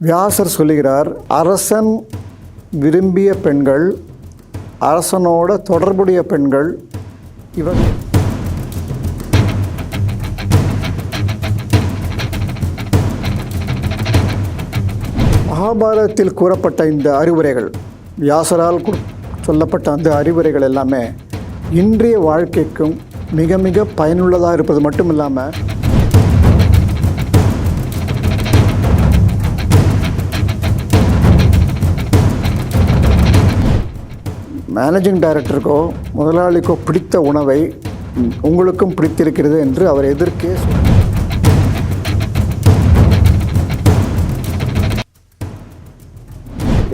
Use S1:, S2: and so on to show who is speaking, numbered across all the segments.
S1: வியாசர் சொல்லுகிறார் அரசன் விரும்பிய பெண்கள் அரசனோட தொடர்புடைய பெண்கள் இவன் மகாபாரதத்தில் கூறப்பட்ட இந்த அறிவுரைகள் வியாசரால் சொல்லப்பட்ட அந்த அறிவுரைகள் எல்லாமே இன்றைய வாழ்க்கைக்கும் மிக மிக பயனுள்ளதாக இருப்பது மட்டும் இல்லாமல் மேனேஜிங் டைரக்டருக்கோ முதலாளிக்கோ பிடித்த உணவை உங்களுக்கும் பிடித்திருக்கிறது என்று அவர் எதிர்க்கே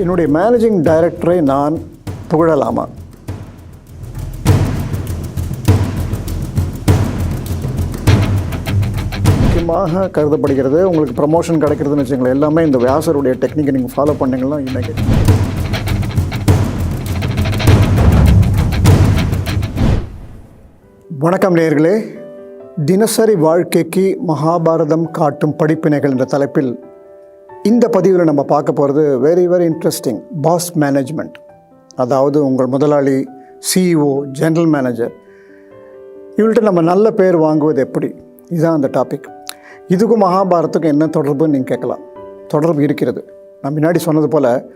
S1: என்னுடைய மேனேஜிங் டைரக்டரை நான் புகழலாமா? முக்கியமாக கருதப்படுகிறது உங்களுக்கு ப்ரமோஷன் கிடைக்கிறதுன்னு வச்சுங்களேன் எல்லாமே இந்த வியாசருடைய டெக்னிக்கை நீங்கள் ஃபாலோ பண்ணீங்கன்னா இன்னைக்கு வணக்கம் நேயர்களே. தினசரி வாழ்க்கைக்கு மகாபாரதம் காட்டும் படிப்பினைகள் என்ற தலைப்பில் இந்த பதிவில் நம்ம பார்க்க போகிறது very very interesting boss management அதாவது உங்கள் முதலாளி சிஇஓ ஜெனரல் மேனேஜர் இவள்கிட்ட நம்ம நல்ல பேர் வாங்குவது எப்படி? இதுதான் அந்த டாபிக் இதுக்கும் மகாபாரத்துக்கும் என்ன தொடர்புன்னு நீங்கள் கேட்கலாம். தொடர்பு இருக்கிறது. நான் முன்னாடி சொன்னது போல்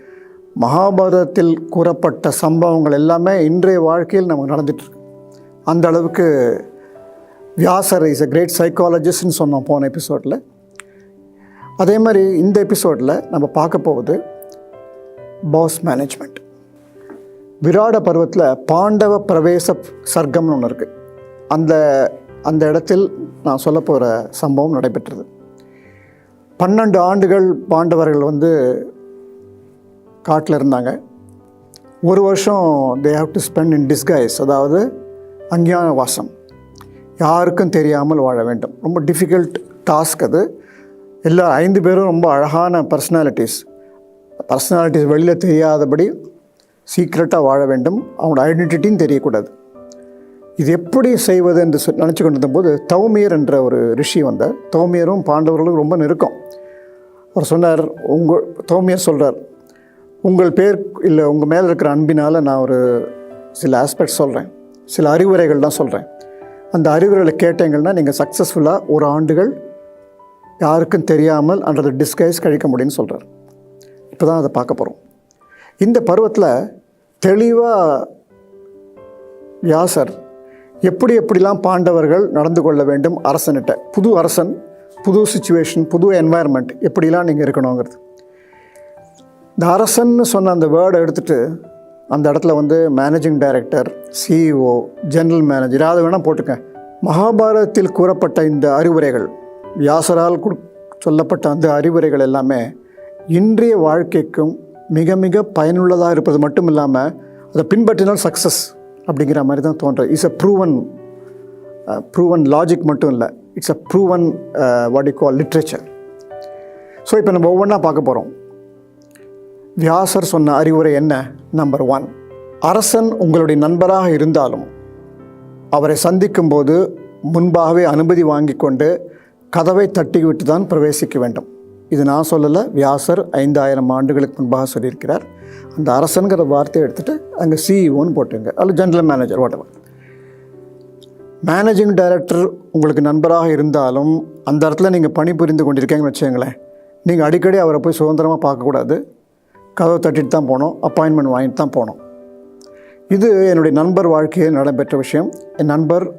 S1: மகாபாரதத்தில் கூறப்பட்ட சம்பவங்கள் எல்லாமே இன்றைய வாழ்க்கையில் நமக்கு நடந்துட்டுருக்கு அந்த அளவுக்கு வியாசர் இஸ் அ கிரேட் சைக்காலஜிஸ்ட்னு சொன்னோம் போன எபிசோடில் அதே மாதிரி இந்த எபிசோடில் நம்ம பார்க்க போவது பாஸ் மேனேஜ்மெண்ட் விராட பருவத்தில் பாண்டவ பிரவேச சர்க்கம்னு ஒன்று இருக்குது அந்த அந்த இடத்தில் நான் சொல்ல போகிற சம்பவம் நடைபெற்றது. பன்னெண்டு ஆண்டுகள் பாண்டவர்கள் வந்து காட்டில் இருந்தாங்க. ஒரு வருஷம் they have to spend in disguise அதாவது அஞ்ஞான வாசம். யாருக்கும் தெரியாமல் வாழ வேண்டும். ரொம்ப டிஃபிகல்ட் டாஸ்க் அது. எல்லா ஐந்து பேரும் ரொம்ப அழகான பர்சனாலிட்டிஸ் பர்சனாலிட்டிஸ் வெளியில் தெரியாதபடி சீக்ரெட்டாக வாழ வேண்டும். அவங்களோட ஐடென்டிட்டியும் தெரியக்கூடாது. இது எப்படி செய்வது என்று சொ- நினச்சி கொண்டிருந்தபோது தௌமியர் என்ற ஒரு ரிஷி வந்தார். தௌமியரும் பாண்டவர்களும் ரொம்ப நெருக்கம். அவர் சொன்னார் உங்கள் தௌமியர் சொல்கிறார் உங்கள் பேர் இல்லை உங்கள் மேலே இருக்கிற அன்பினால் நான் ஒரு சில ஆஸ்பெக்ட் சொல்கிறேன் சில அறிவுரைகள் தான் சொல்கிறேன் அந்த அறிவுரைகளை கேட்டீங்கன்னா நீங்கள் சக்ஸஸ்ஃபுல்லாக ஒரு ஆண்டுகள் யாருக்கும் தெரியாமல் அண்டர் டிஸ்கைஸ் கழிக்க முடியும்னு சொல்கிறார் இப்போ தான் அதை பார்க்க போகிறோம் இந்த பருவத்தில் தெளிவாக வியாசர் எப்படி எப்படிலாம் பாண்டவர்கள் நடந்து கொள்ள வேண்டும் அரசன்கிட்ட புது அரசன் புது சுச்சுவேஷன் புது என்வாயர்மெண்ட் எப்படிலாம் நீங்கள் இருக்கணுங்கிறது. இந்த அரசன்னு சொன்ன அந்த வேர்டை எடுத்துகிட்டு அந்த இடத்துல வந்து managing director CEO general manager அதை வேணால் போட்டுக்க மகாபாரதத்தில் கூறப்பட்ட இந்த அறிவுரைகள் வியாசரால் சொல்லப்பட்ட அந்த அறிவுரைகள் எல்லாமே இன்றைய வாழ்க்கைக்கும் மிக மிக பயனுள்ளதாக இருப்பது மட்டும் இல்லாமல் அதை பின்பற்றினால் சக்ஸஸ் அப்படிங்கிற மாதிரி தான் தோன்றுறது it's a proven proven logic மட்டும் இல்லை. It's a proven what you call literature so இப்போ நம்ம ஒவ்வொன்றா பார்க்க போகிறோம் வியாசர் சொன்ன அறிவுரை என்ன? நம்பர் ஒன் அரசன் உங்களுடைய நண்பராக இருந்தாலும் அவரை சந்திக்கும்போது முன்பாகவே அனுமதி வாங்கி கொண்டு கதவை தட்டிவிட்டு தான் பிரவேசிக்க வேண்டும். இது நான் சொல்லலை வியாசர் ஐந்தாயிரம் ஆண்டுகளுக்கு முன்பாக சொல்லியிருக்கிறார். அந்த அரசன்கிற வார்த்தையை எடுத்துகிட்டு அங்கே சிஇஓன்னு போட்டுங்க. அல்லது general manager whatever. Managing director உங்களுக்கு நண்பராக இருந்தாலும் அந்த இடத்துல நீங்கள் பணிபுரிந்து கொண்டிருக்கீங்கன்னு வச்சுங்களேன் நீங்கள் அடிக்கடி அவரை போய் சுதந்திரமாக பார்க்கக்கூடாது. கதவை தட்டிட்டு தான் போனோம் அப்பாயின்மெண்ட் வாங்கிட்டு தான் போனோம். இது என்னுடைய நண்பர் வாழ்க்கையில் நடைபெற்ற விஷயம். என் நண்பர்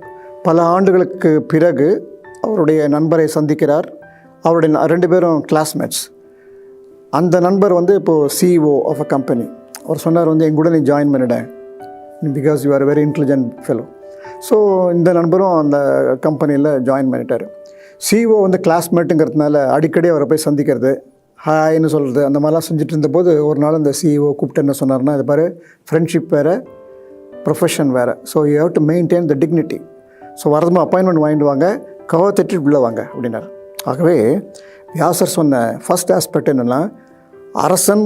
S1: பல ஆண்டுகளுக்கு பிறகு அவருடைய நண்பரை சந்திக்கிறார். அவருடைய ந- ரெண்டு பேரும் கிளாஸ்மேட்ஸ் அந்த நண்பர் வந்து இப்போது சிஇஓ ஆஃப் அ கம்பெனி அவர் சொன்னார் வந்து எங்கூட நீ ஜாயின் பண்ணிட்டேன் because you are very intelligent fellow so இந்த நண்பரும் அந்த கம்பெனியில் ஜாயின் பண்ணிட்டார். சிஓ வந்து கிளாஸ்மேட்டுங்கிறதுனால அடிக்கடி அவரை போய் சந்திக்கிறது. ஹாய்னு சொல்கிறது அந்த மாதிரிலாம் செஞ்சுட்டு இருந்தபோது ஒரு நாள் அந்த சிஇஓ கூப்பிட்டு என்ன சொன்னார்னா இது பாரு ஃப்ரெண்ட்ஷிப் வேறு ப்ரொஃபஷன் வேறு. So you have to maintain the dignity so வரதுமா appointment வாங்கிட்டு வாங்க கவ தட்டிட்டு உள்ளே வாங்க அப்படின்னார். ஆகவே வியாசர் சொன்ன ஃபஸ்ட் ஆஸ்பெக்ட் என்னென்னா அரசன்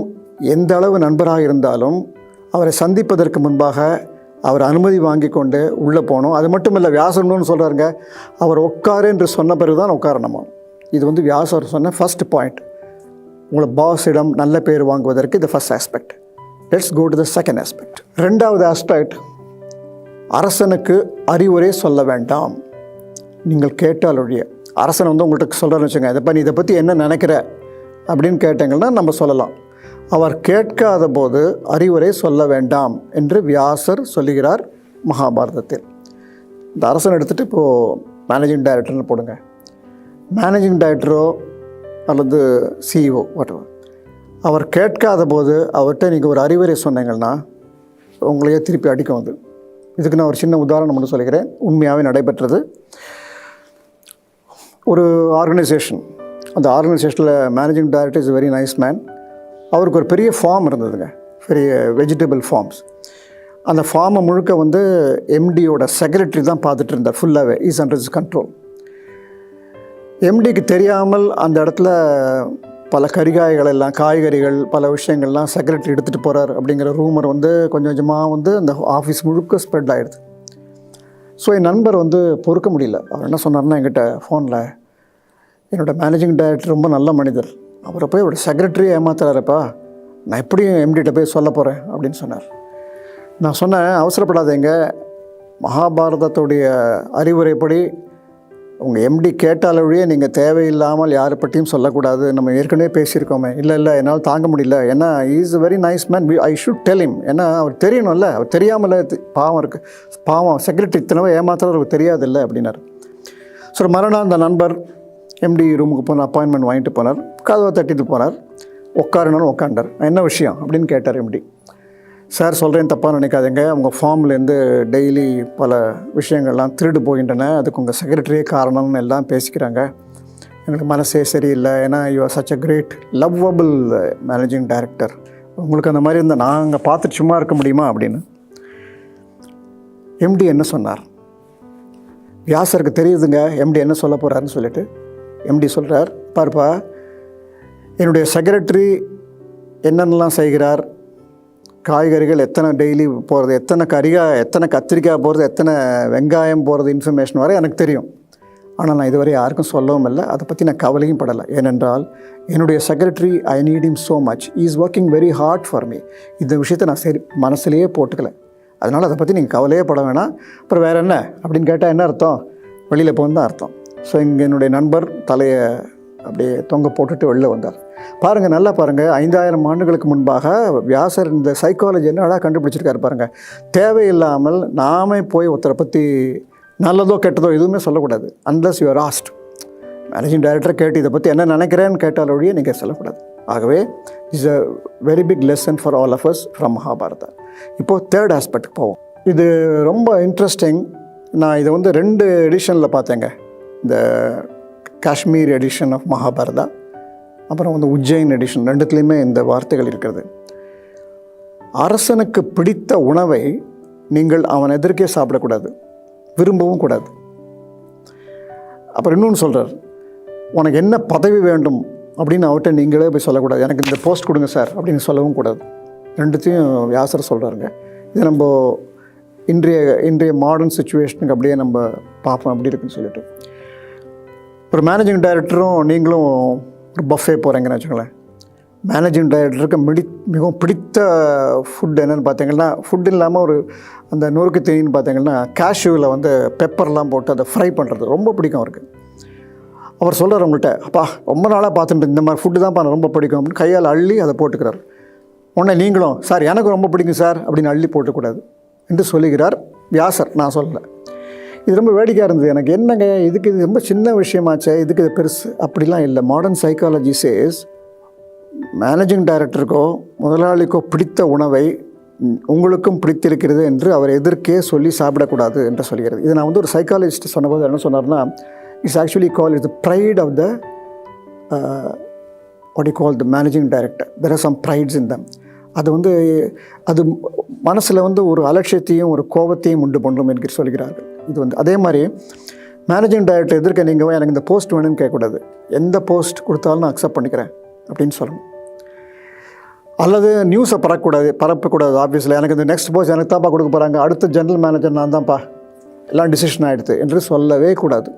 S1: எந்த அளவு நண்பராக இருந்தாலும் அவரை சந்திப்பதற்கு முன்பாக அவர் அனுமதி வாங்கி கொண்டு உள்ளே போகணும். அது மட்டும் இல்லை வியாசன்னு சொல்கிறாருங்க அவர் உட்காரு என்று சொன்ன பிறகு தான் உட்காரணுமா இது வந்து வியாசர் சொன்ன ஃபஸ்ட் பாயிண்ட் உங்களை பாஸிடம் நல்ல பேர் வாங்குவதற்கு இது first aspect let's go to the second aspect ரெண்டாவது ஆஸ்பெக்ட் அரசனுக்கு அறிவுரை சொல்ல வேண்டாம். நீங்கள் கேட்டால் ஒழிய அரசன் வந்து உங்கள்கிட்ட சொல்கிறேன்னு வச்சுங்க இதை பண்ணி இதை பற்றி என்ன நினைக்கிற? அப்படின்னு கேட்டீங்கன்னா நம்ம சொல்லலாம். அவர் கேட்காத போது அறிவுரை சொல்ல வேண்டாம் என்று வியாசர் சொல்லுகிறார் மகாபாரதத்தில். இந்த அரசன் எடுத்துகிட்டு இப்போது மேனேஜிங் டைரக்டர்னு போடுங்க. மேனேஜிங் டைரக்டரோ அல்லது சிஇஓ வாட் அவர் கேட்காத போது அவர்கிட்ட நீங்கள் ஒரு அறிவுரை சொன்னீங்கன்னா உங்களையே திருப்பி அடிக்கும் அது இதுக்கு நான் ஒரு சின்ன உதாரணம் ஒன்று சொல்லிக்கிறேன். உண்மையாகவே நடைபெற்றது. ஒரு ஆர்கனைசேஷன் அந்த ஆர்கனைசேஷனில் managing director is very nice man அவருக்கு ஒரு பெரிய ஃபார்ம் இருந்ததுங்க. பெரிய வெஜிடபிள் ஃபார்ம்ஸ் அந்த ஃபார்மை முழுக்க வந்து எம்டியோட செக்ரட்டரி தான் பார்த்துட்டு இருந்தார். ஃபுல்லாகவே ஈஸ் அண்டர் இஸ் கண்ட்ரோல் எம்டிக்கு தெரியாமல் அந்த இடத்துல பல கரிகாய்கள் எல்லாம் காய்கறிகள் பல விஷயங்கள்லாம் செக்ரட்டரி எடுத்துகிட்டு போகிறார் அப்படிங்கிற ரூமர் வந்து கொஞ்சம் கொஞ்சமாக வந்து அந்த ஆஃபீஸ் முழுக்க ஸ்ப்ரெட் ஆகிடுது ஸோ என் நண்பர் வந்து பொறுக்க முடியல. அவர் என்ன சொன்னார்னா என்கிட்ட ஃபோனில் என்னோட மேனேஜிங் டைரக்டர் ரொம்ப நல்ல மனிதர். அவரை போய் அவரோட செக்ரட்டரியை ஏமாத்துறாருப்பா. நான் எப்படியும் எம்டிகிட்ட போய் சொல்ல போகிறேன் அப்படின்னு சொன்னார். நான் சொன்னேன் அவசரப்படாதீங்க. மகாபாரதத்துடைய அறிவுரைப்படி உங்கள் எம்டி கேட்டாலொழிய நீங்கள் தேவையில்லாமல் யாரை பற்றியும் சொல்லக்கூடாது. நம்ம ஏற்கனவே பேசியிருக்கோமே. இல்லை இல்லை என்னால் தாங்க முடியல. ஏன்னா is very nice man I should tell him ஏன்னா அவர் தெரியணும்ல. அவர் தெரியாமல் பாவம் இருக்குது பாவம் செக்ரட்டரி இத்தனவை ஏமாத்துறது அவருக்கு தெரியாதில்ல அப்படின்னார். ஸோ மறுநாள் அந்த நண்பர் எம்டி ரூமுக்கு போன அப்பாயின்மெண்ட் வாங்கிட்டு போனார். கதவை தட்டிட்டு போனார். உட்காரணும்னு உட்காண்டார் என்ன விஷயம்? அப்படின்னு கேட்டார் எம்டி சார் சொல்கிறேன் தப்பாக நினைக்காதீங்க. உங்கள் ஃபார்ம்லேருந்து டெய்லி பல விஷயங்கள்லாம் திருடு போகின்றன. அதுக்கு உங்கள் செக்ரட்டரியே காரணம்னு எல்லாம் பேசிக்கிறாங்க. எங்களுக்கு மனசே சரியில்லை. ஏன்னா you are such a great lovable managing director உங்களுக்கு அந்த மாதிரி இருந்தால் நாங்கள் பார்த்துட்டு சும்மா இருக்க முடியுமா அப்படின்னு? எம்டி என்ன சொன்னார்? வியாசருக்கு தெரியுதுங்க. எம்டி என்ன சொல்ல போகிறாருன்னு சொல்லிட்டு. எம்டி சொல்கிறார் பாருப்பா என்னுடைய செக்ரட்டரி என்னென்னலாம் செய்கிறார்? காய்கறிகள் எத்தனை டெய்லி போகிறது எத்தனை கறிகா எத்தனை கத்திரிக்காய் போகிறது எத்தனை வெங்காயம் போகிறது இன்ஃபர்மேஷன் வரை எனக்கு தெரியும். ஆனால் நான் இதுவரை யாருக்கும் சொல்லவும் இல்லை. அதை பற்றி நான் கவலையும் படலை. ஏனென்றால் என்னுடைய secretary I need him so much is working very hard for me இந்த விஷயத்தை நான் சரி மனசுலேயே போட்டுக்கல. அதனால் அதை பற்றி நீங்கள் கவலையே பட வேணாம். அப்புறம் வேறு என்ன? அப்படின்னு கேட்டால் என்ன அர்த்தம்? வெளியில் போகணும் தான் அர்த்தம். ஸோ இங்கே என்னுடைய நண்பர் தலையை அப்படியே தொங்க போட்டுட்டு வெளில வந்தார். பாருங்கள் நல்லா பாருங்கள் ஐந்தாயிரம் ஆண்டுகளுக்கு முன்பாக வியாசர் இந்த சைக்காலஜி என்னடா கண்டுபிடிச்சிருக்காரு பாருங்கள் தேவையில்லாமல் நாமே போய் ஒருத்தரை பற்றி நல்லதோ கெட்டதோ எதுவுமே சொல்லக்கூடாது. Unless you are asked managing director கேட்டு இதை பற்றி என்ன நினைக்கிறேன்னு கேட்டால் ஒழிய நீங்கள் சொல்லக்கூடாது. ஆகவே is a very big lesson for all of us from Mahabharata இப்போது தேர்ட் ஆஸ்பெக்ட் போவோம். இது ரொம்ப இன்ட்ரெஸ்டிங் நான் இதை வந்து ரெண்டு எடிஷனில் பார்த்தேங்க. இந்த காஷ்மீர் எடிஷன் ஆஃப் மகாபாரதா அப்புறம் வந்து உஜ்ஜைன் எடிஷன் ரெண்டுத்துலேயுமே இந்த வார்த்தைகள் இருக்கிறது. அரசனுக்கு பிடித்த உணவை நீங்கள் அவன் எதிர்க்கே சாப்பிடக்கூடாது விரும்பவும் கூடாது. அப்புறம் இன்னொன்று சொல்கிறார் உனக்கு என்ன பதவி வேண்டும்? அப்படின்னு அவர்கிட்ட நீங்களே போய் சொல்லக்கூடாது. எனக்கு இந்த போஸ்ட் கொடுங்க சார் அப்படின்னு சொல்லவும் கூடாது. ரெண்டுத்தையும் வியாசர் சொல்கிறாருங்க இது நம்ம இன்றைய இன்றைய மாடர்ன் சுச்சுவேஷனுக்கு அப்படியே நம்ம பார்ப்போம். அப்படி இருக்குன்னு சொல்லிட்டு. ஒரு மேனேஜிங் டைரக்டரும் நீங்களும் ஒரு பஃபே போகிறீங்கன்னு வச்சுக்கோங்களேன். மேனேஜிங் டைரக்டருக்கு மிடி மிகவும் பிடித்த ஃபுட் என்னென்னு பார்த்தீங்கன்னா ஃபுட் இல்லாமல் ஒரு அந்த நொறுக்கு தீனின்னு பார்த்தீங்கன்னா கேஷ்யூவில் வந்து பெப்பர்லாம் போட்டு அதை ஃப்ரை பண்ணுறது ரொம்ப பிடிக்கும் அவருக்கு. அவர் சொல்கிறார் உங்கள்கிட்ட அப்பா ரொம்ப நாளாக பார்த்துட்டு இந்த மாதிரி ஃபுட்டு தான்ப்பா ரொம்ப பிடிக்கும். அப்படின்னு கையால் அள்ளி அதை போட்டுக்கிறார். உடனே நீங்களும் சார் எனக்கு ரொம்ப பிடிக்கும் சார் அப்படின்னு அள்ளி போட்டக்கூடாது என்று சொல்லுகிறார் வியாசர். நான் சொல்லலை. இது ரொம்ப வேடிக்கையாக இருந்தது. எனக்கு என்னங்க இதுக்கு இது ரொம்ப சின்ன விஷயமாச்சே இதுக்கு இது பெருசு. அப்படிலாம் இல்லை. மாடர்ன் சைக்காலஜி சேஸ் மேனேஜிங் டைரக்டருக்கோ முதலாளிக்கோ பிடித்த உணவை உங்களுக்கும் பிடித்திருக்கிறது என்று அவர் எதிர்க்கே சொல்லி சாப்பிடக்கூடாது என்று சொல்கிறது. இது நான் வந்து ஒரு சைக்காலஜிஸ்ட் சொன்னபோது என்ன சொன்னார்னா it's actually call is the pride of the what call the managing director there are some prides in them அது வந்து அது மனசில் வந்து ஒரு அலட்சியத்தையும் ஒரு கோபத்தையும் உண்டு பண்ணும் என்று சொல்கிறார்கள். இது வந்து அதே மாதிரி மேனேஜிங் டைரக்டர் எதிர்க்க நீங்கள் எனக்கு இந்த போஸ்ட் வேணும்னு கேட்கக்கூடாது. எந்த போஸ்ட் கொடுத்தாலும் நான் அக்செப்ட் பண்ணிக்கிறேன் அப்படின்னு சொல்லணும். அல்லது நியூஸை பரக்கூடாது பரப்பக்கூடாது ஆஃபீஸில் எனக்கு இந்த நெக்ஸ்ட் போஸ்ட் எனக்கு தான்ப்பா கொடுக்க போகிறாங்க அடுத்த ஜென்ரல் மேனேஜர் நான் தான்ப்பா எல்லாம் டிசிஷன் ஆகிடுது என்று சொல்லவே கூடாது.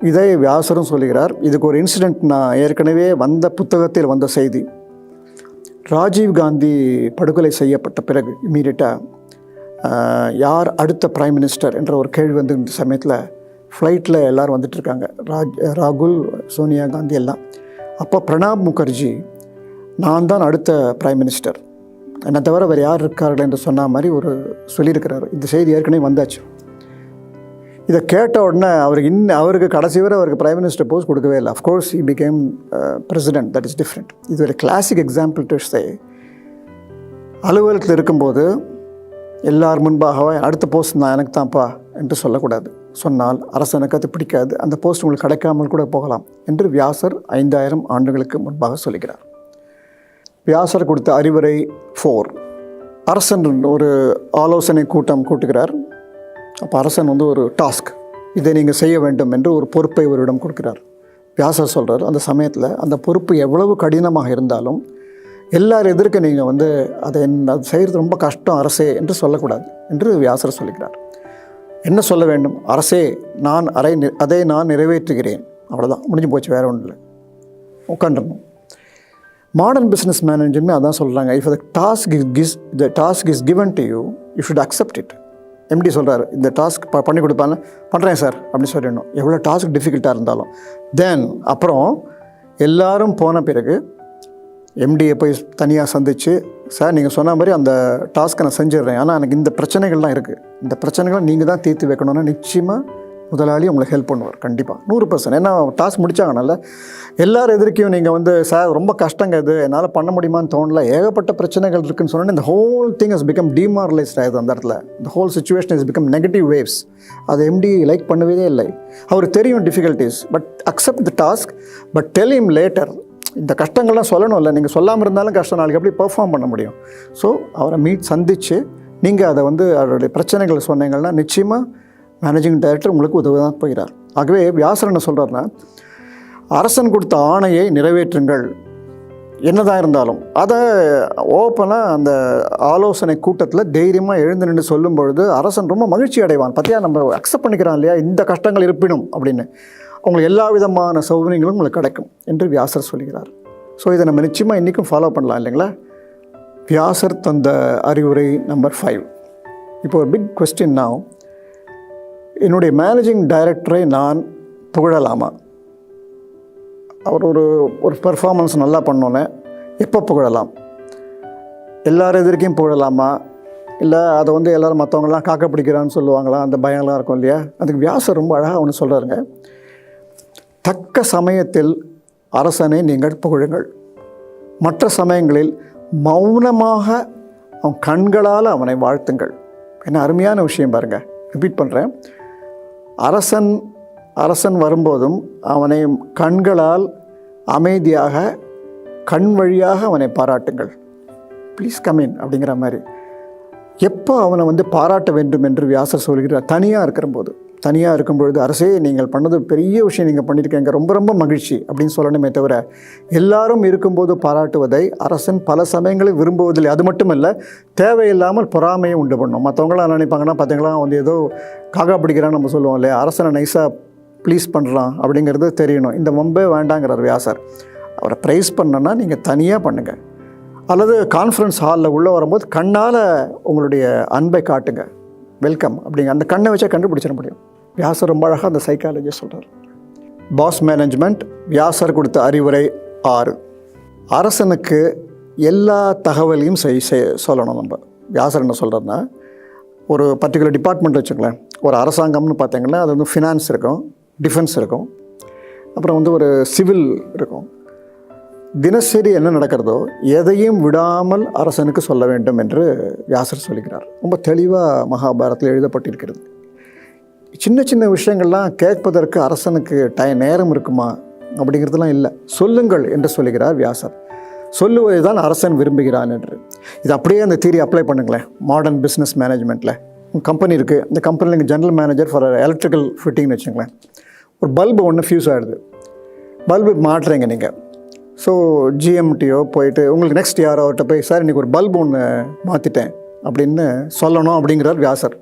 S1: இதை வியாசரும் சொல்லுகிறார். இதுக்கு ஒரு இன்சிடெண்ட் நான் ஏற்கனவே வந்த புத்தகத்தில் வந்த செய்தி. ராஜீவ் காந்தி படுகொலை செய்யப்பட்ட பிறகு இம்மீடியட்டாக யார் அடுத்த பிரைம் மினிஸ்டர் என்ற ஒரு கேள்வி வந்து இந்த சமயத்தில் ஃப்ளைட்டில் எல்லோரும் வந்துட்டுருக்காங்க. ராஜ் ராகுல் சோனியா காந்தி எல்லாம். அப்போ பிரணாப் முகர்ஜி நான் தான் அடுத்த பிரைம் மினிஸ்டர் என்னை தவிர வேறு யார் இருக்கார்கள் என்று சொன்ன மாதிரி ஒரு சொல்லியிருக்கிறார். இந்த செய்தி ஏற்கனவே வந்தாச்சு. இதை கேட்ட உடனே அவருக்கு இன்னும் அவருக்கு கடைசி வரை அவருக்கு பிரைம் மினிஸ்டர் போஸ்ட் கொடுக்கவே இல்லை. Of course he became president that is different இது ஒரு கிளாசிக் எக்ஸாம்பிள் டு சே அலுவலகத்தில் இருக்கும்போது எல்லார் முன்பாகவே அடுத்த போஸ்ட் நான் எனக்கு தான்ப்பா என்று சொல்லக்கூடாது. சொன்னால் அரசனுக்கு அது பிடிக்காது. அந்த போஸ்ட் உங்களுக்கு கிடைக்காமல் கூட போகலாம் என்று வியாசர் ஐந்தாயிரம் ஆண்டுகளுக்கு முன்பாக சொல்லுகிறார் வியாசர் கொடுத்த அறிவுரை ஃபோர் அரசன் ஒரு ஆலோசனை கூட்டம் கூட்டுகிறார். அப்போ அரசன் வந்து ஒரு டாஸ்க் இதை நீங்கள் செய்ய வேண்டும் என்று ஒரு பொறுப்பை இவரிடம் கொடுக்கிறார். வியாசர் சொல்கிறார் அந்த சமயத்தில் அந்த பொறுப்பு எவ்வளவு கடினமாக இருந்தாலும் எல்லார் எதிர்க்க நீங்கள் வந்து அதை என் அது செய்கிறது ரொம்ப கஷ்டம் அரசே என்று சொல்லக்கூடாது என்று வியாசர் சொல்லுகிறார். என்ன சொல்ல வேண்டும்? அரசே நான் அறை அதை நான் நிறைவேற்றுகிறேன். அவ்வளோதான் முடிஞ்சு போச்சு வேறு ஒன்றும் இல்லை உட்காந்துடணும் மாடர்ன் பிஸ்னஸ் மேனேஜர்னு அதான் சொல்கிறாங்க if the task is kiss the task is given to you you should accept it MD சொல்கிறாரு இந்த டாஸ்க் ப பண்ணி கொடுப்பாங்க பண்ணுறேன் சார் அப்படின்னு சொல்லிடணும். எவ்வளோ டாஸ்க் டிஃபிகல்ட்டாக இருந்தாலும். தென் அப்புறம் எல்லாரும் போன பிறகு எம்டியை போய் தனியாக சந்தித்து சார் நீங்கள் சொன்ன மாதிரி அந்த டாஸ்க்கை நான் செஞ்சிடுறேன். ஆனால் எனக்கு இந்த பிரச்சனைகள்லாம் இருக்குது இந்த பிரச்சனைகளை நீங்கள் தான் தீர்த்து வைக்கணும்னா நிச்சயமாக முதலாளி உங்களுக்கு ஹெல்ப் பண்ணுவார். கண்டிப்பாக நூறு பர்சன்ட் ஏன்னா டாஸ்க் முடித்தாங்கனால எல்லார் எதிர்க்கையும் நீங்கள் வந்து சார் ரொம்ப கஷ்டங்க இது. என்னால் பண்ண முடியுமான்னு தோணல. ஏகப்பட்ட பிரச்சனைகள் இருக்குன்னு சொன்னோன்னே இந்த whole thing is become demoralised ஆகுது அந்த இடத்துல. இந்த whole situation is become negative waves அது எம்டி லைக் பண்ணவே இல்லை. அவருக்கு தெரியும் difficulties but accept the task but tell him later இந்த கஷ்டங்கள்லாம் சொல்லணும்ல. நீங்கள் சொல்லாமல் இருந்தாலும் கஷ்டம். நாளைக்கு எப்படி பெர்ஃபார்ம் பண்ண முடியும்? ஸோ அவரை மீட் சந்தித்து நீங்கள் அதை வந்து அவருடைய பிரச்சனைகளை சொன்னீங்கன்னா நிச்சயமாக மேனேஜிங் டைரக்டர் உங்களுக்கு உதவி தான் போகிறார். ஆகவே வியாசர் என்ன சொல்கிறாருன்னா அரசன் கொடுத்த ஆணையை நிறைவேற்றுங்கள். என்னதான் இருந்தாலும். அதை ஓப்பனாக அந்த ஆலோசனை கூட்டத்தில் தைரியமாக எழுந்து நின்று சொல்லும் பொழுது அரசன் ரொம்ப மகிழ்ச்சி அடைவான். பற்றியா நம்ம அக்செப்ட் பண்ணிக்கிறான் இல்லையா? இந்த கஷ்டங்கள் இருப்பினும் அப்படின்னு. உங்களுக்கு எல்லா விதமான சௌகரியங்களும் உங்களுக்கு கிடைக்கும் என்று வியாசர் சொல்கிறார். ஸோ இதை நம்ம நிச்சயமாக இன்றைக்கும் ஃபாலோ பண்ணலாம் இல்லைங்களா? வியாசர் தந்த அறிவுரை நம்பர் ஃபைவ் இப்போ ஒரு பிக் கொஸ்டின் நான் என்னுடைய மேனேஜிங் டைரக்டரை நான் புகழலாமா? அவர் ஒரு ஒரு பெர்ஃபார்மன்ஸ் நல்லா பண்ணோன்னே எப்போ புகழலாம்? எல்லார் எதிர்க்கையும் புகழலாமா? இல்லை அதை வந்து எல்லோரும் மற்றவங்களாம் காக்க பிடிக்கிறான்னு சொல்லுவாங்களா? அந்த பயம்லாம் இருக்கும் இல்லையா? அதுக்கு வியாசர் ரொம்ப அழகாக ஒன்று சொல்கிறாருங்க தக்க சமயத்தில் அரசனை நீங்கள் புகழுங்கள். மற்ற சமயங்களில் மௌனமாக அவன் கண்களால் அவனை வாழ்த்துங்கள். என்ன அருமையான விஷயம் பாருங்கள் ரிப்பீட் பண்ணுறேன் அரசன் அரசன் வரும்போதும் அவனை கண்களால் அமைதியாக கண் வழியாக அவனை பாராட்டுங்கள். ப்ளீஸ் கமின் அப்படிங்கிற மாதிரி. எப்போ அவனை வந்து பாராட்ட வேண்டும் என்று வியாசர் சொல்கிறார்? தனியாக இருக்கிறபோது. தனியாக இருக்கும் பொழுது அரசே நீங்கள் பண்ணது பெரிய விஷயம் நீங்கள் பண்ணியிருக்கீங்க ரொம்ப ரொம்ப மகிழ்ச்சி அப்படின்னு சொல்லணுமே தவிர எல்லாரும் இருக்கும்போது பாராட்டுவதை அரசன் பல சமயங்களில் விரும்புவதில்லை. அது மட்டும் இல்லை தேவையில்லாமல் பொறாமையை உண்டு பண்ணும். மற்றவங்களாம் நினைப்பாங்கன்னா பார்த்தீங்களா வந்து ஏதோ காக்கா பிடிக்கிறான்னு நம்ம சொல்லுவோம் இல்லையா? அரசனை நைஸாக ப்ளீஸ் பண்ணுறான் அப்படிங்கிறது தெரியணும். இந்த வம்பே வேண்டாங்கிறார் வியாசர். அவரை ப்ரைஸ் பண்ணனா நீங்கள் தனியாக பண்ணுங்கள் அல்லது கான்ஃபரன்ஸ் ஹாலில் உள்ளே வரும்போது கண்ணால் உங்களுடைய அன்பை காட்டுங்க. வெல்கம் அப்படிங்க. அந்த கண்ணை வச்சா கண்டுபிடிச்சிட முடியும். வியாசர் ரொம்ப அழகாக அந்த சைக்காலஜி சொல்கிறார் பாஸ் மேனேஜ்மெண்ட் வியாசர் கொடுத்த அறிவுரை ஆறு. அரசனுக்கு எல்லா தகவலையும் செய் சொல்லணும் நம்ம. வியாசர் என்ன சொல்கிறதுனா ஒரு பர்டிகுலர் டிபார்ட்மெண்ட் வச்சுங்களேன் ஒரு அரசாங்கம்னு பார்த்தீங்கன்னா அது வந்து ஃபினான்ஸ் இருக்கும் டிஃபென்ஸ் இருக்கும். அப்புறம் வந்து ஒரு சிவில் இருக்கும். தினசரி என்ன நடக்கிறதோ எதையும் விடாமல் அரசனுக்கு சொல்ல வேண்டும் என்று வியாசர் சொல்கிறார் ரொம்ப தெளிவாக மகாபாரத்தில் எழுதப்பட்டிருக்கிறது. சின்ன சின்ன விஷயங்கள்லாம் கேட்பதற்கு அரசனுக்கு டை நேரம் இருக்குமா? அப்படிங்கிறதுலாம் இல்லை. சொல்லுங்கள் என்று சொல்லுகிறார் வியாசர். சொல்லுவதை தான் அரசன் விரும்புகிறான் என்று. இது அப்படியே அந்த தீரி அப்ளை பண்ணுங்களேன். மாடர்ன் பிஸ்னஸ் மேனேஜ்மெண்ட்டில் உங்கள் கம்பெனி இருக்குது இந்த கம்பெனியில் நீங்கள் ஜென்ரல் மேனேஜர் ஃபார் எலக்ட்ரிக்கல் ஃபிட்டிங்னு வச்சுங்களேன். ஒரு பல்பு ஒன்று ஃபியூஸ் ஆகிடுது பல்பு மாட்டுறீங்க நீங்கள் ஸோ ஜிஎம்டியோ போயிட்டு உங்களுக்கு நெக்ஸ்ட் யாரோ அவர்கிட்ட போய் சார் இன்றைக்கி ஒரு பல்பு ஒன்று மாற்றிட்டேன் அப்படின்னு சொல்லணும் அப்படிங்கிறார் வியாசர்.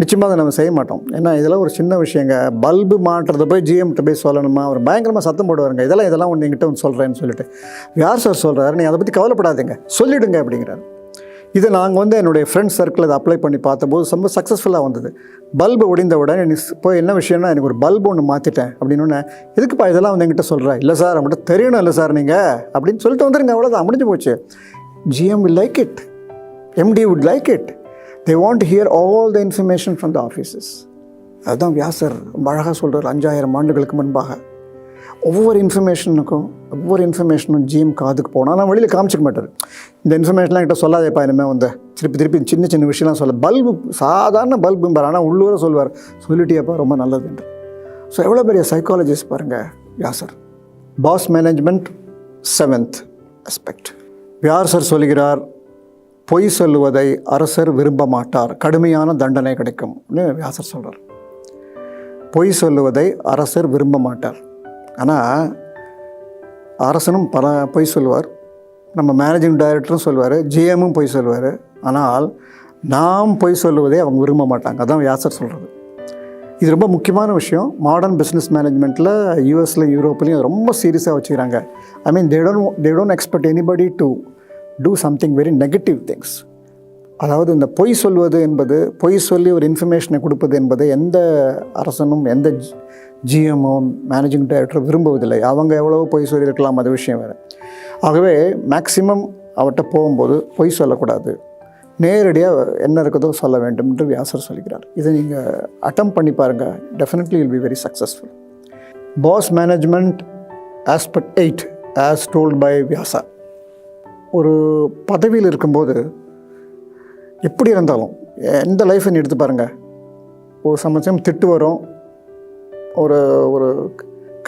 S1: நிச்சயமாக அதை நம்ம செய்ய மாட்டோம். ஏன்னா இதெல்லாம் ஒரு சின்ன விஷயங்க. பல்பு மாட்டுறத போய் ஜிஎம்கிட்ட போய் சொல்லணுமா? அவர் பயங்கரமாக சத்தம் போடுவாருங்க. இதெல்லாம் இதெல்லாம் ஒன்று என்கிட்ட ஒன்று சொல்கிறேன்னு சொல்லிட்டு. யார் சார் சொல்கிறாரு நீ அதை பற்றி கவலைப்படாதீங்க. சொல்லிடுங்க அப்படிங்கிறாரு. இதை நாங்கள் வந்து என்னுடைய ஃப்ரெண்ட்ஸ் சர்க்கிள் அதை அப்ளை பண்ணி பார்த்தபோது ரொம்ப சக்ஸஸ்ஃபுல்லாக வந்தது. பல்பு ஒடிந்த உடனே நீ போய் என்ன விஷயம்னா எனக்கு ஒரு பல்பு ஒன்று மாற்றிட்டேன் அப்படின்னு எதுக்குப்பா இதெல்லாம் வந்து என்கிட்ட சொல்கிறா இல்லை சார் அவங்கள்ட்ட தெரியணும் இல்லை சார் நீங்கள் அப்படின்னு சொல்லிட்டு வந்துருங்க. அவ்வளோதான் முடிஞ்சு போச்சு. GM will like it MD would like it they want hear all the information from the offices அதுதான் வியாசர் ரொம்ப அழகாக சொல்கிறார் அஞ்சாயிரம் ஆண்டுகளுக்கு முன்பாக. ஒவ்வொரு இன்ஃபர்மேஷனுக்கும் ஒவ்வொரு இன்ஃபர்மேஷனும் ஜிஎம் காதுக்கு போனால் ஆனால் வெளியில் காமிச்சிக்க மாட்டார். இந்த இன்ஃபர்மேஷன்லாம் கிட்ட சொல்லாதேப்பா இனிமேல் வந்து. திருப்பி திருப்பி சின்ன சின்ன விஷயம்லாம் சொல்ல. பல்பு சாதாரண பல்பும்பார் ஆனால் உள்ளூர சொல்வார். சொல்லிட்டியப்பா ரொம்ப நல்லது என்று. ஸோ எவ்வளோ பெரிய சைக்காலஜிஸ்ட் பாருங்கள் Vyasar. Boss management seventh aspect sir சொல்கிறார் பொய் சொல்லுவதை அரசர் விரும்ப மாட்டார். கடுமையான தண்டனை கிடைக்கும்னு வியாசர் சொல்கிறார் பொய் சொல்லுவதை அரசர் விரும்ப மாட்டார். ஆனால் அரசனும் பல பொய் சொல்லுவார். நம்ம மேனேஜிங் டைரக்டரும் சொல்லுவார் ஜிஎம்மும் பொய் சொல்லுவார். ஆனால் நாம் பொய் சொல்லுவதை அவங்க விரும்ப மாட்டாங்க. அதான் வியாசர் சொல்கிறது இது ரொம்ப முக்கியமான விஷயம். மாடர்ன் பிஸ்னஸ் மேனேஜ்மெண்ட்டில் யூஎஸில் யூரோப்லேயும் ரொம்ப சீரியஸாக வச்சுக்கிறாங்க. I mean they don't they don't expect anybody to do something very negative things அதாவது இந்த பொய் சொல்வது என்பது பொய் சொல்லி ஒரு இன்ஃபர்மேஷனை கொடுப்பது என்பது எந்த அரசனும் எந்த ஜிஎம்ஓ மேனேஜிங் டைரக்டரும் விரும்புவதில்லை. அவங்க எவ்வளவோ பொய் சொல்லியிருக்கலாம் அது விஷயம் வேறு. ஆகவே மேக்சிமம் அவர்கிட்ட போகும்போது பொய் சொல்லக்கூடாது. நேரடியாக என்ன இருக்குதோ சொல்ல வேண்டும் என்று வியாசர் சொல்கிறார். இதை நீங்கள் அட்டம் பண்ணி பாருங்கள் definitely will be very successful boss management aspect eight as told by Vyasa ஒரு பதவியில் இருக்கும்போது எப்படி இருந்தாலும் எந்த லைஃப்பை நீ எடுத்து பாருங்கள் ஒரு சமச்சம் திட்டு வரும் ஒரு ஒரு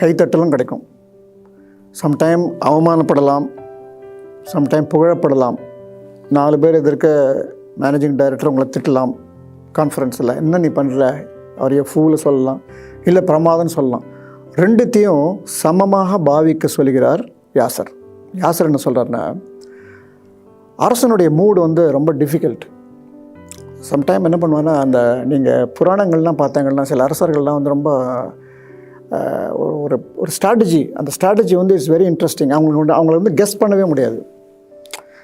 S1: கைத்தட்டலும் கிடைக்கும். சம்டைம் அவமானப்படலாம் சம்டைம் புகழப்படலாம். நாலு பேர் எதிர்க்க மேனேஜிங் டைரக்டர் உங்களை திட்டலாம் கான்ஃபரன்ஸில் என்ன நீ பண்ணுற அவரைய ஃபூவில் சொல்லலாம் இல்லை பிரமாதம்னு சொல்லலாம். ரெண்டுத்தையும் சமமாக பாவிக்க சொல்கிறார் யாசர். யாசர் என்ன சொல்கிறாருன்னா அரசனுடைய மூடு வந்து ரொம்ப டிஃபிகல்ட் சம்டைம் என்ன பண்ணுவாங்கன்னா அந்த நீங்கள் புராணங்கள்லாம் பார்த்தாங்கன்னா சில அரசர்கள்லாம் வந்து ரொம்ப ஒரு ஒரு ஒரு ஸ்ட்ராட்டஜி அந்த ஸ்ட்ராட்டஜி வந்து இட்ஸ் வெரி இன்ட்ரெஸ்டிங் அவங்களுக்கு வந்து அவங்கள வந்து கெஸ் பண்ணவே முடியாது.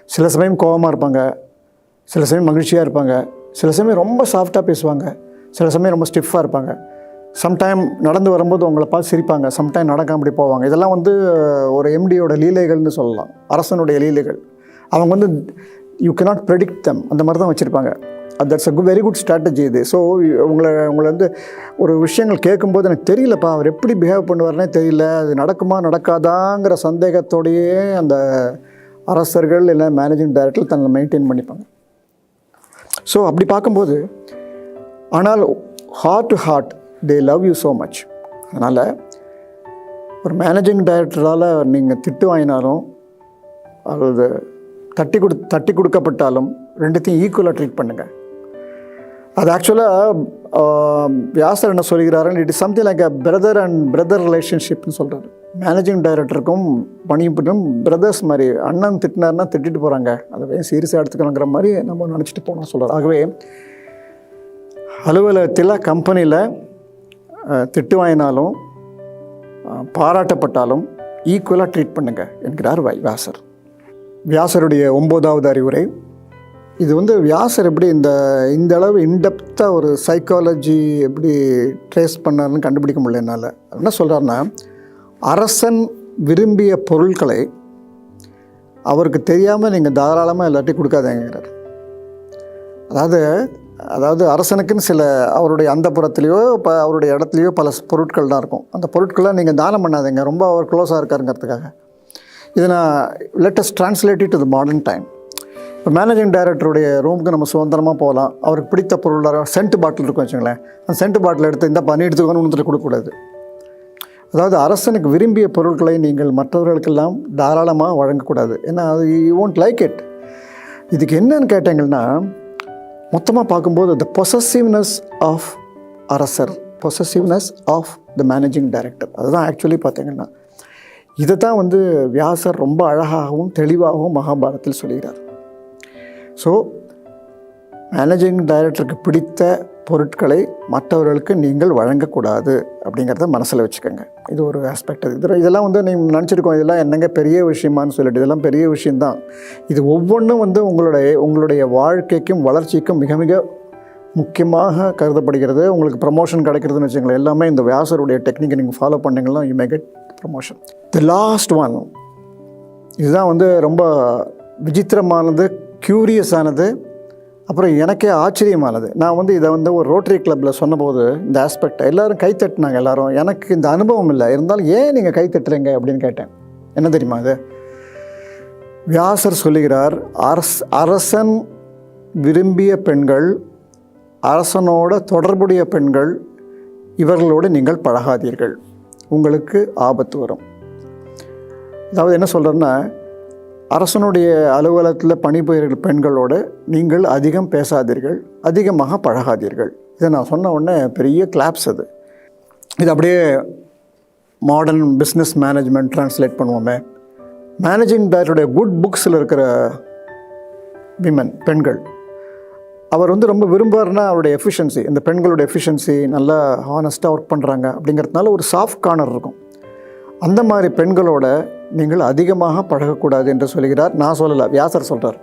S1: சில சமயம் கோவமாக இருப்பாங்க. சில சமயம் மகிழ்ச்சியாக இருப்பாங்க. சில சமயம் ரொம்ப சாஃப்டாக பேசுவாங்க. சில சமயம் ரொம்ப ஸ்டிஃபாக இருப்பாங்க. சம்டைம் நடந்து வரும்போது உங்களை பார்த்து சிரிப்பாங்க. சம்டைம் நடக்காம அப்படி போவாங்க. இதெல்லாம் வந்து ஒரு எம்டியோட லீலைகள்னு சொல்லலாம். அரசனுடைய லீலைகள். அவங்க வந்து யூ கெனாட் ப்ரெடிக்ட் தம் அந்த மாதிரி தான் வச்சுருப்பாங்க. That's a very good strategy இது. ஸோ உங்களை உங்களை வந்து ஒரு விஷயங்கள் கேட்கும்போது எனக்கு தெரியலப்பா அவர் எப்படி பிஹேவ் பண்ணுவார்னே தெரியல. அது நடக்குமா நடக்காதாங்கிற சந்தேகத்தோடையே அந்த அரசர்கள் இல்லை மேனேஜிங் டைரக்டர் தன்னை மெயின்டைன் பண்ணிப்பாங்க. ஸோ அப்படி பார்க்கும்போது ஆனால் hard to hard they love you so much அதனால் ஒரு மேனேஜிங் டைரக்டரால் நீங்கள் திட்டு வாங்கினாலும் அல்லது தட்டி கொடு தட்டி கொடுக்கப்பட்டாலும் ரெண்டுத்தையும் ஈக்குவலாக ட்ரீட் பண்ணுங்கள் அது ஆக்சுவலாக வியாசர் என்ன சொல்கிறாருன்னு it is something like a brother and brother ரிலேஷன்ஷிப்னு சொல்கிறாரு மேனேஜிங் டைரக்டருக்கும் பணியும் பிரதர்ஸ் மாதிரி அண்ணன் திட்டினார்னா திட்டிட்டு போகிறாங்க அதை சீரியஸாக எடுத்துக்கணுங்கிற மாதிரி நம்ம நினச்சிட்டு போனோம் சொல்கிறார் ஆகவே அலுவலகத்தில் கம்பெனியில் திட்டு வாங்கினாலும் பாராட்டப்பட்டாலும் ஈக்குவலாக ட்ரீட் பண்ணுங்கள் என்கிறார் வை வியாசர். வியாசருடைய ஒம்போதாவது அறிவுரை. இது வந்து வியாசர் எப்படி இந்த இந்த அளவு இன்டெப்த்தாக ஒரு சைக்காலஜி எப்படி ட்ரேஸ் பண்ணாருன்னு கண்டுபிடிக்க முடியல என்னால். என்ன சொல்கிறாருன்னா அரசன் விரும்பிய பொருட்களை அவருக்கு தெரியாமல் நீங்கள் தாராளமாக எல்லாத்தையும் கொடுக்காதேங்கிறார். அதாவது அதாவது அரசனுக்குன்னு சில அவருடைய அந்தப்புறத்துலேயோ இப்போ அவருடைய இடத்துலையோ பல பொருட்கள் தான் இருக்கும். அந்த பொருட்களை நீங்கள் தானம் பண்ணாதீங்க. ரொம்ப அவர் க்ளோஸாக இருக்காருங்கிறதுக்காக. இதை நான் let's translated to the modern time இப்போ மேனேஜிங் டைரக்டருடைய ரூமுக்கு நம்ம சுதந்திரமாக போகலாம். அவருக்கு பிடித்த பொருளாக சென்ட் பாட்டில் இருக்கும் வச்சுங்களேன் அந்த சென்ட் பாட்டில் எடுத்து இந்த பண்ணி எடுத்துக்கோன்னு ஒன்று கொடுக்கக்கூடாது. அதாவது அரசனுக்கு விரும்பிய பொருட்களை நீங்கள் மற்றவர்களுக்கெல்லாம் தாராளமாக வழங்கக்கூடாது. ஏன்னா அது யூ ஒன்ட் லைக் இட் இதுக்கு என்னன்னு கேட்டீங்கன்னா மொத்தமாக பார்க்கும்போது த பொசசிவ்னஸ் ஆஃப் அரசர் possessiveness of the managing director அதுதான் ஆக்சுவலி பார்த்தீங்கன்னா இதை தான் வந்து வியாசர் ரொம்ப அழகாகவும் தெளிவாகவும் மகாபாரத்தில் சொல்கிறார். ஸோ மேனேஜிங் டைரக்டருக்கு பிடித்த பொருட்களை மற்றவர்களுக்கு நீங்கள் வழங்கக்கூடாது அப்படிங்கிறத மனசில் வச்சுக்கோங்க. இது ஒரு ஆஸ்பெக்ட் அது இதில் இதெல்லாம் வந்து நீங்கள் நினச்சிருக்கோம் இதெல்லாம் என்னங்க பெரிய விஷயமான்னு சொல்லிட்டு இதெல்லாம் பெரிய விஷயந்தான் இது ஒவ்வொன்றும் வந்து உங்களுடைய உங்களுடைய வாழ்க்கைக்கும் வளர்ச்சிக்கும் மிக மிக முக்கியமாக கருதப்படுகிறது. உங்களுக்கு ப்ரமோஷன் கிடைக்கிறதுன்னு வச்சுக்கோங்களேன் எல்லாமே இந்த வியாசருடைய டெக்னிக்கை நீங்கள் ஃபாலோ பண்ணிங்கன்னா you may get promotion the last one இதுதான் வந்து ரொம்ப விசித்திரமானது க்யூரியஸானது அப்புறம் எனக்கே ஆச்சரியமானது. நான் வந்து இதை வந்து ஒரு ரோட்டரி கிளப்பில் சொன்னபோது இந்த ஆஸ்பெக்ட் எல்லோரும் கைத்தட்டினாங்க எல்லோரும். எனக்கு இந்த அனுபவம் இல்லை. இருந்தாலும் ஏன் நீங்கள் கைத்தட்டுறீங்க அப்படின்னு கேட்டேன். என்ன தெரியுமா அது வியாசர் சொல்லுகிறார் அரஸ் அரசன் விரும்பிய பெண்கள் அரசனோட தொடர்புடைய பெண்கள் இவர்களோடு நீங்கள் பழகாதீர்கள். உங்களுக்கு ஆபத்து வரும். அதாவது என்ன சொல்கிறேன்னா அரசனுடைய அலுவலகத்தில் பணிபுரிகிற பெண்களோடு நீங்கள் அதிகம் பேசாதீர்கள் அதிகமாக பழகாதீர்கள். இதை நான் சொன்ன உடனே பெரிய கிளாப்ஸ் அது. இது அப்படியே மாடர்ன் பிஸ்னஸ் மேனேஜ்மெண்ட் ட்ரான்ஸ்லேட் பண்ணுவோமே. மேனேஜிங் டைரக்டருடைய குட் புக்ஸில் இருக்கிற விமன் பெண்கள் அவர் வந்து ரொம்ப விரும்புவார்னா அவருடைய எஃபிஷியன்சி இந்த பெண்களோட எஃபிஷியன்சி நல்லா ஹானஸ்ட்டாக ஒர்க் பண்ணுறாங்க அப்படிங்கிறதுனால ஒரு சாஃப்ட் கார்னர் இருக்கும். அந்த மாதிரி பெண்களோட நீங்கள் அதிகமாக பழகக்கூடாது என்று சொல்கிறார். நான் சொல்லலை வியாசர் சொல்கிறார்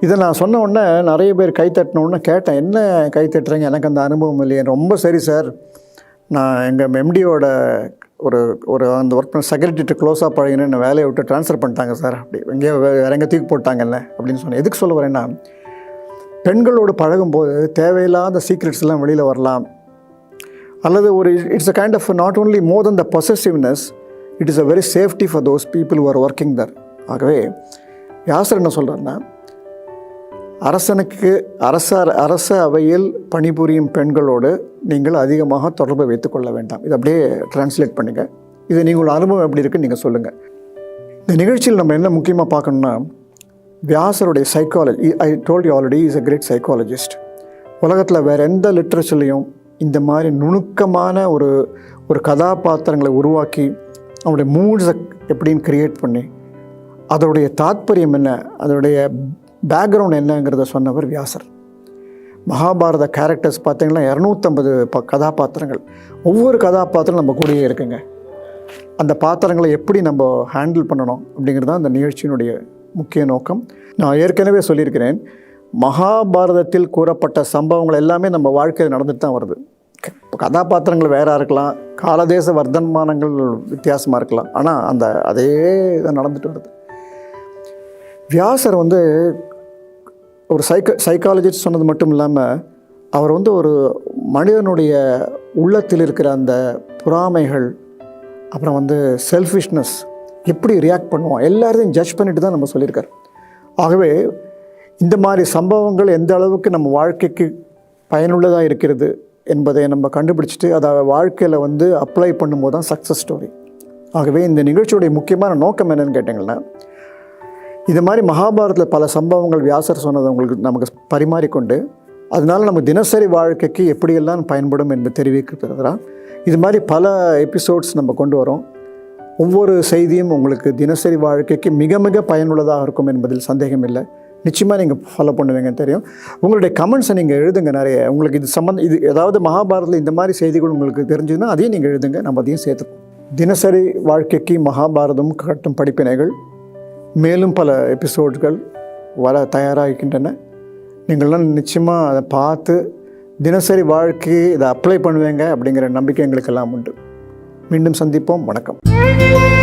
S1: இதை நான் சொன்ன உடனே நிறைய பேர் கை தட்டினோடனே கேட்டேன் என்ன கை தட்டுறீங்க? எனக்கு அந்த அனுபவம் இல்லையே. ரொம்ப சரி சார் நான் எங்கள் எம்டியோட ஒரு ஒரு அந்த ஒர்க் பண்ண செக்ரட்டரிட்ட க்ளோஸாக பழகினு என்னை வேலையை விட்டு ட்ரான்ஸ்ஃபர் பண்ணிட்டாங்க சார் அப்படி எங்கேயோ வேறு வேற எங்கே தூக்கி போட்டாங்கல்ல? அப்படின்னு சொன்னேன். எதுக்கு சொல்ல வரேன்னா பெண்களோடு பழகும்போது தேவையில்லாத சீக்ரெட்ஸ்லாம் வெளியில் வரலாம். அல்லது ஒரு it's a kind of not only more than the possessiveness it is a very safety for those people are working there ஆகவே யாசர் என்ன சொல்கிறாருன்னா அரசனுக்கு அரச அரச அவையில் பணிபுரியும் பெண்களோடு நீங்கள் அதிகமாக தொடர்பு வைத்துக்கொள்ள வேண்டாம். இது அப்படியே டிரான்ஸ்லேட் பண்ணுங்கள் இது நீங்கள் அனுபவம் எப்படி இருக்குன்னு நீங்கள் சொல்லுங்கள் இந்த நிகழ்ச்சியில் நம்ம என்ன முக்கியமாக பார்க்கணும்னா வியாசருடைய psychology I told you already is a great psychologist உலகத்தில் வேறு எந்த லிட்ரேச்சர்லையும் இந்த மாதிரி நுணுக்கமான ஒரு ஒரு கதாபாத்திரங்களை உருவாக்கி அவனுடைய மூட்ஸை எப்படின்னு க்ரியேட் பண்ணி அதோடைய தாத்பரியம் என்ன அதோடைய பேக்ரவுண்ட் என்னங்கிறத சொன்னவர் வியாசர். மகாபாரத கேரக்டர்ஸ் பார்த்தீங்கன்னா இரநூத்தம்பது ப கதாபாத்திரங்கள். ஒவ்வொரு கதாபாத்திரம் நம்ம கூடயே இருக்குங்க. அந்த பாத்திரங்களை எப்படி நம்ம ஹேண்டில் பண்ணணும் அப்படிங்கிறது தான் அந்த நிகழ்ச்சியினுடைய முக்கிய நோக்கம். நான் ஏற்கனவே சொல்லியிருக்கிறேன் மகாபாரதத்தில் கூறப்பட்ட சம்பவங்கள் எல்லாமே நம்ம வாழ்க்கையில் நடந்துட்டு தான் வருது. இப்போ கதாபாத்திரங்கள் வேறாக இருக்கலாம் காலதேச வர்த்தமானங்கள் வித்தியாசமாக இருக்கலாம். ஆனால் அந்த அதே இதை நடந்துட்டு வருது. வியாசர் வந்து ஒரு சைக்க சைக்காலஜிஸ்ட் சொன்னது மட்டும் இல்லாமல் அவர் வந்து ஒரு மனிதனுடைய உள்ளத்தில் இருக்கிற அந்த பொறாமைகள் அப்புறம் வந்து செல்ஃபிஷ்னஸ் எப்படி ரியாக்ட் பண்ணுவோம் எல்லாரையும் ஜட்ஜ் பண்ணிட்டு தான் நம்ம சொல்லியிருக்காரு. ஆகவே இந்த மாதிரி சம்பவங்கள் எந்த அளவுக்கு நம்ம வாழ்க்கைக்கு பயனுள்ளதாக இருக்கிறது என்பதை நம்ம கண்டுபிடிச்சிட்டு அதை வாழ்க்கையில் வந்து அப்ளை பண்ணும்போது தான் சக்ஸஸ் ஸ்டோரி ஆகவே இந்த நிகழ்ச்சியுடைய முக்கியமான நோக்கம் என்னென்னு கேட்டிங்கன்னா இது மாதிரி மகாபாரதத்தில் பல சம்பவங்கள் வியாசர் சொன்னதை உங்களுக்கு நமக்கு பரிமாறிக்கொண்டு அதனால் நம்ம தினசரி வாழ்க்கைக்கு எப்படியெல்லாம் பயன்படும் என்பது தெரிவிக்கிறதா இது மாதிரி பல எபிசோட்ஸ் நம்ம கொண்டு வரோம். ஒவ்வொரு செய்தியும் உங்களுக்கு தினசரி வாழ்க்கைக்கு மிக மிக பயனுள்ளதாக இருக்கும் என்பதில் சந்தேகம் இல்லை நிச்சயமாக நீங்கள் ஃபாலோ பண்ணுவீங்கன்னு தெரியும். உங்களுடைய கமெண்ட்ஸை நீங்கள் எழுதுங்க நிறைய. உங்களுக்கு இது சம்மந்த இது ஏதாவது மகாபாரதத்தில் இந்த மாதிரி செய்திகள் உங்களுக்கு தெரிஞ்சதுன்னா அதையும் நீங்கள் எழுதுங்க. நம்ம அதையும் சேர்த்துப்போம். தினசரி வாழ்க்கைக்கு மகாபாரதம் கட்டும் படிப்பினைகள் மேலும் பல எபிசோட்கள் வர தயாராகிக்கின்றன. நீங்கள்லாம் நிச்சயமாக அதை பார்த்து தினசரி வாழ்க்கையை இதை அப்ளை பண்ணுவீங்க அப்படிங்கிற நம்பிக்கை எங்களுக்கெல்லாம் உண்டு. மீண்டும் சந்திப்போம். வணக்கம்.